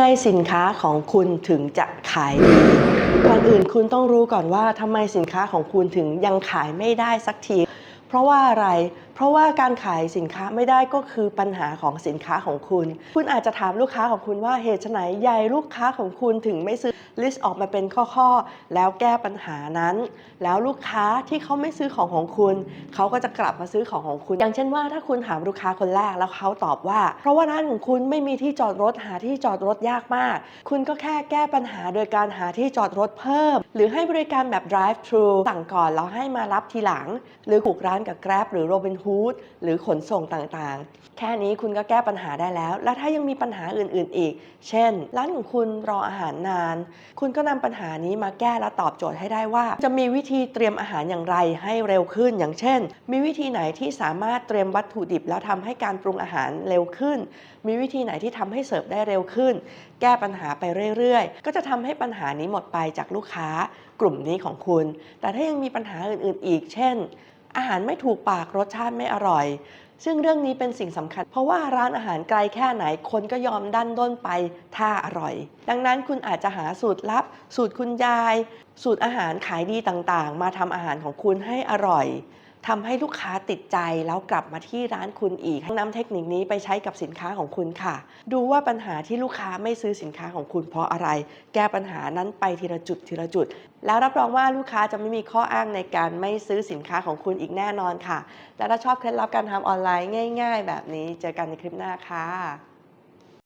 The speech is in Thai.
ไงสินค้าของคุณถึงจะขายดีก่อนอื่นคุณต้องรู้ก่อนว่าทำไมสินค้าของคุณถึงยังขายไม่ได้สักที เพราะว่าอะไรเพราะว่าการขายสินค้าไม่ได้ก็คือปัญหาของสินค้าของคุณ คุณอาจจะถามลูกค้าของคุณว่าเหตุไฉนใยลูกค้าของคุณถึงไม่ซื้อลิสต์ออกมาเป็นข้อๆ แล้วแก้ปัญหานั้น แล้วลูกค้าที่เขาไม่ซื้อของของคุณ เขาก็จะกลับมาซื้อของของคุณ อย่างเช่นว่าถ้าคุณถามลูกค้าคนแรกแล้วเขาตอบว่า เพราะว่าร้านของคุณไม่มีที่จอดรถหาที่จอดรถยากมาก คุณก็แค่แก้ปัญหาโดยการหาที่จอดรถเพิ่ม หรือให้บริการแบบ drive thru สั่งก่อนแล้วให้มารับทีหลัง หรือผูกร้านกับ Grab หรือ Robinhood หรือขนส่งต่างๆ แค่นี้คุณก็แก้ปัญหาได้แล้ว และถ้ายังมีปัญหาอื่นๆอีก เช่น ร้านของคุณรออาหารนาน คุณก็นำปัญหานี้มาแก้และตอบโจทย์ให้ได้ว่า จะมีวิธีเตรียมอาหารอย่างไรให้เร็วขึ้น อย่างเช่น มีวิธีไหนที่สามารถเตรียมวัตถุดิบ แล้วทำให้การปรุงอาหารเร็วขึ้น มีวิธีไหนที่ทำให้เสิร์ฟได้เร็วขึ้น แก้ปัญหาไปเรื่อยๆ ก็จะทำให้ปัญหานี้หมดไปจากลูกค้ากลุ่มนี้ของคุณ แต่ถ้ายังมีปัญหาอื่นๆ อีก เช่น อาหารไม่ถูกปากรสชาติไม่อร่อย ซึ่งเรื่องนี้เป็นสิ่งสำคัญ เพราะว่าร้านอาหารไกลแค่ไหนคนก็ยอมดันด้นไปถ้าอร่อย ดังนั้นคุณอาจจะหาสูตรลับ สูตรคุณยาย สูตรอาหารขายดีต่างๆ มาทำอาหารของคุณให้อร่อย ทำให้ลูกค้าติดใจแล้วกลับมาที่ร้านคุณอีกนำเทคนิคนี้ไปใช้กับสินค้าของคุณค่ะ ดูว่าปัญหาที่ลูกค้าไม่ซื้อสินค้าของคุณเพราะอะไร แก้ปัญหานั้นไปทีละจุดทีละจุด แล้วรับรองว่าลูกค้าจะไม่มีข้ออ้างในการไม่ซื้อสินค้าของคุณอีกแน่นอนค่ะ และถ้าชอบเคล็ดลับการทำออนไลน์ง่าย ๆ แบบนี้เจอกันในคลิปหน้าค่ะ